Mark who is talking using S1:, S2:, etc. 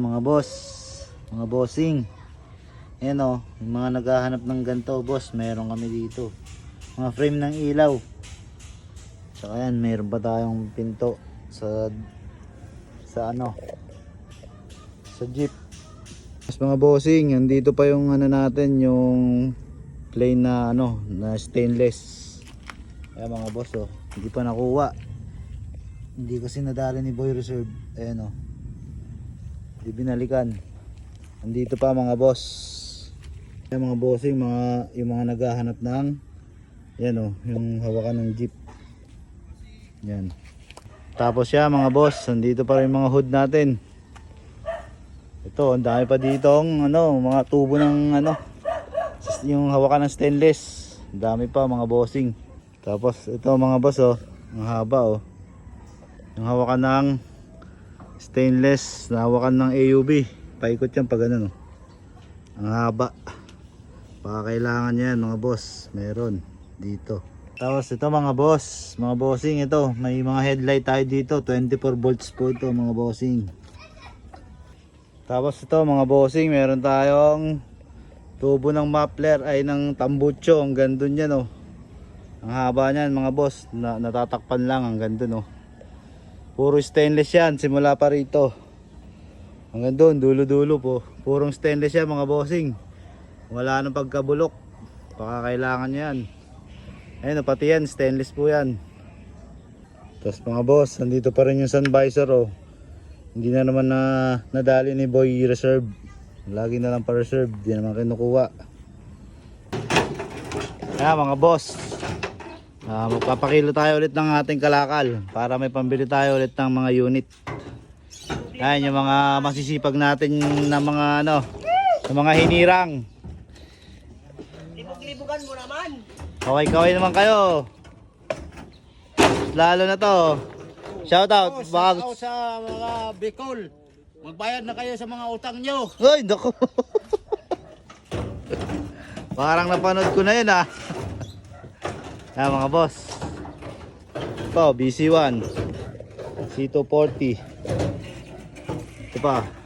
S1: Mga boss. Mga bossing. Yan o. Yung mga naghahanap ng ganito boss. Meron kami dito. Mga frame ng ilaw. Tsaka yan. Meron pa tayong pinto. Sa sa ano sa jeep mas mga bossing andito pa yung ano natin yung plain na ano na stainless Ayan mga boss oh hindi pa nakuha hindi kasi nadali ni Boy Reserve ayan oh hindi binalikan andito pa mga boss Ayan mga bossing mga yung mga naghahanap ng yan oh yung hawakan ng jeep yan tapos yan mga boss, nandito pa rin mga hood natin. Ito, ang dami pa dito ang ano, mga tubo ng ano, yung hawakan ng stainless. Ang dami pa mga bossing. Tapos ito mga boss oh, ang haba oh. Yung hawakan ng stainless, na hawakan ng AUB. Paikot yan pag ano no. Ang haba. Baka kailangan yan mga boss, meron dito. Tapos ito mga boss, mga bossing ito, may mga headlight tayo dito, 24 volts po ito mga bossing. Tapos ito mga bossing, meron tayong tubo ng muffler ay ng tambucho, ang ganda niyan oh. Ang haba niyan mga boss, na, natatakpan lang ang ganda no. Puro stainless yan, simula pa rito. Hanggang doon, dulo-dulo po. Purong stainless yan mga bossing. Wala nang pagkabulok. Baka kailangan yan. Ayun, oh, pati yan, stainless po yan. Tapos mga boss, nandito pa rin yung sun visor oh. Hindi na naman na nadali ni Boy Reserve. Lagi na lang pa reserve, di naman kinukuha. Kaya mga boss, ah, magpapakilo tayo ulit ng ating kalakal para may pambili tayo ulit ng mga unit. Ayan yung mga masisipag natin na mga ano, na mga hinirang.
S2: Libog-libugan mo naman.
S1: Kaway-kaway naman kayo. Lalo na to. Shout out.
S2: Oh, shout out sa mga Bicol. Magbayad na kayo sa mga utang nyo.
S1: Ay, naku. Parang napanood ko na yun ah. Yan mga boss. Ito, BC1. C240. Ito pa.